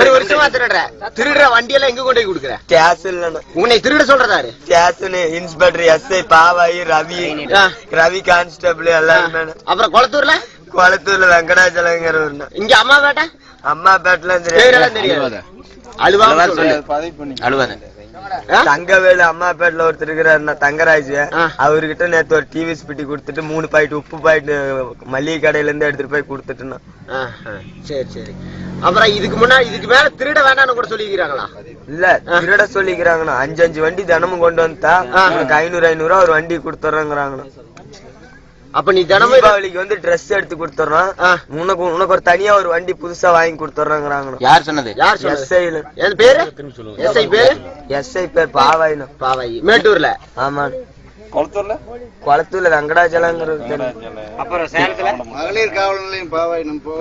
ஒரு வருஷமா திருடுற திருடுற வண்டி எல்லாம் எங்க கொண்டு போய் கொடுக்குற? ஸ்டேஷன்ல உன்னை திருட சொல்றதாரு. Station inspector SI Pavayi Ravi. Ravi constable எல்லாருமே. அப்புறம் குளத்தூர்ல? குளத்தூர்ல வெங்கடாச்சலங்கிற இங்க அம்மா பேட்டை அம்மா பேட்ல பேரெல்லாம் தெரியாது அழுவா அழுவாத? தங்கவேலு அம்மா பேட்ல ஒருத்தர் இருக்கிறாரு தங்கராஜ். அவர்கிட்ட நேத்து ஒரு டிவி ஸ்பிட்டி கொடுத்துட்டு மூணு பாயிண்ட் உப்பு பாயிண்ட் மளிகை கடையில இருந்து எடுத்துட்டு போய் கொடுத்துட்டுனா. சரி சரி. அப்புறம் இதுக்கு முன்னாடி இதுக்கு மேல திருட வேண்டாம்னு கூட சொல்லிக்கிறாங்களா இல்ல திருட சொல்லிக்கிறாங்கண்ணா. அஞ்சு அஞ்சு வண்டி தினமும் கொண்டு வந்தா ஐநூறு ஐநூறு ரூபா ஒரு வண்டி கொடுத்துறாங்கண்ணா அப்ப நீ தினமும் தீபாவளிக்கு வந்து Dress எடுத்து கொடுத்துறோம். உனக்கு உனக்கு ஒரு தனியா ஒரு வண்டி புதுசா வாங்கி கொடுத்துறாங்கண்ணா யார் சொன்னது? யார் சொன்னது? எஸ்ஐல என் பேரு? எஸ்ஐ பேரு? எஸ்ஐ பேர் பாவாயினா பாவாயி. மேட்டூர்ல? ஆமா குளத்தூர்ல? வெங்கடாச்சலங்கிற மகளிர் காவல் நிலையம் பாவாய் நம்ம போ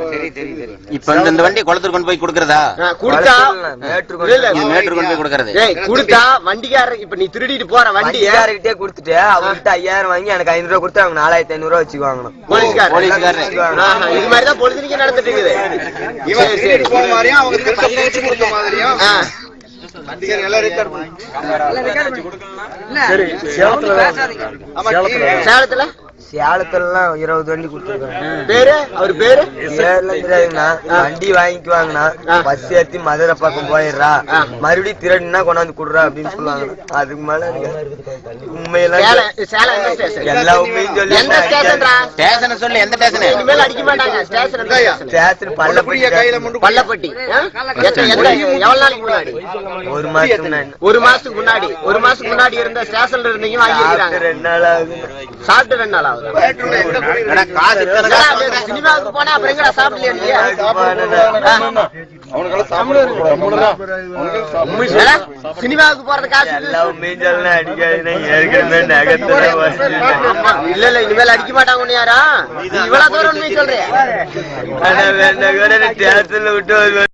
இப்ப இந்த இந்த வண்டி குளத்தூர் கொண்டு போய் கொடுக்கறதா? கொடுத்தா மேட்ரு மேட்டூர் கொண்டு போய் கொடுக்கறது. கொடுத்தா வண்டிக்காரர் இப்ப நீ திருடிட்டு போற வண்டிய வண்டிக்காரர்கிட்டே கொடுத்துட்டு அவர்கிட்ட ஐயாயிரம் வாங்கி எனக்கு ஐநூறு ரூபா கொடுத்து அவங்க நாலாயிரத்தி ஐநூறு ரூபா வச்சுக்குவாங்கண்ணா போலீஸ்காரர். போலீஸ்காரர். ஆஹா, இது மாதிரிதான் பொழுதுனிக்க நடந்துட்டு இருக்குது. இவன். திருடிட்டு போன மாதிரியும் அவங்க கொடுத்த மாதிரியும் சேலத்துல சேலத்துல எல்லாம் இருபது வண்டி கொடுத்துருக்காங்க. பேரு? அவர் பேரு? தெரியாதுண்ணா வண்டி வாங்கிக்குவாங்கண்ணா. பஸ் ஏத்தி மதுரை பக்கம் போயிடுறா. மறுபடியும் திருடினா கொண்டாந்து குடுறா அப்படின்னு சொல்லுவாங்க. அதுக்கு மேல உண்மையெல்லாம் எல்லா உண்மையும் சொல்லி எந்த ஸ்டேஷன்டா? ஸ்டேஷனை சொல்லு எந்த ஸ்டேஷன் இனிமேல் அடிக்க மாட்டாங்க. ஸ்டேஷன் ஸ்டேஷன் பள்ளப்பட்டி புளிய கையில முண்டு பள்ளப்பட்டி. எவ்வளவு நாளைக்கு முன்னாடி? ஒரு மாசத்துக்கு முன்னாடி. ஒரு மாசத்துக்கு முன்னாடி. ஒரு மாசத்துக்கு முன்னாடி இருந்த ஸ்டேஷன்ல இருந்தீங்க சாப்பிட்டு ரெண்டு நாள் சாப்பிட்டு ரெண்டு நாள்? சினிமாவுக்கு போனா அப்புறம் எங்கடா சாப்பிடலையா சினிமாவுக்கு போறது காசு? அடிக்காதுன்னா ஏற்கனவே நகத்துல இல்ல இல்ல இனிமேல் அடிக்க மாட்டாங்க யாரா இவ்வளவு தூரம் விட்டு